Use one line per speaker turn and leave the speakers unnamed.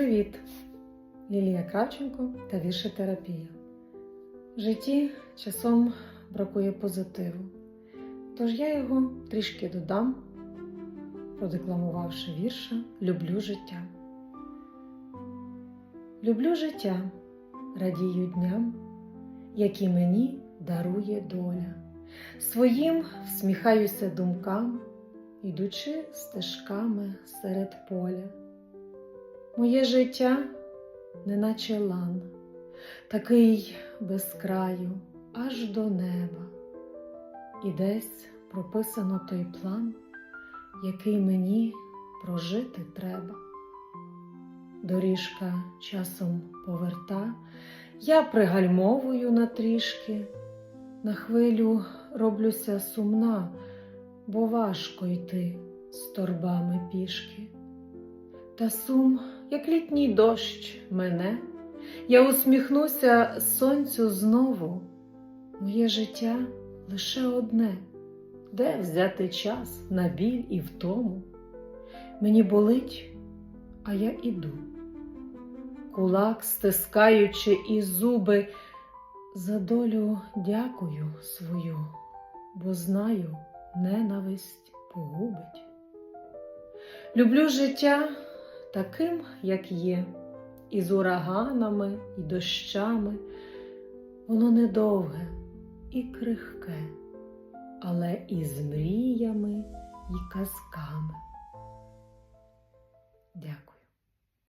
Привіт! Лілія Кравченко та віршотерапія. В житті часом бракує позитиву, тож я його трішки додам, продекламувавши вірша Люблю життя. Люблю життя, радію дням, які мені дарує доля. Своїм всміхаюся думкам, ідучи стежками серед поля. Моє життя, неначе лан, такий без краю, аж до неба, і десь прописано той план, який мені прожити треба. Доріжка часом поверта, я пригальмовую на трішки, на хвилю роблюся сумна, бо важко йти з торбами пішки. Та сум, як літній дощ, мене, я усміхнуся сонцю знову. Моє життя лише одне, де взяти час на біль і втому. Мені болить, а я іду. Кулак стискаючи і зуби, за долю дякую свою, бо знаю, ненависть погубить. Люблю життя таким, як є, і з ураганами, і дощами. Воно недовге і крихке, але і з мріями і казками. Дякую.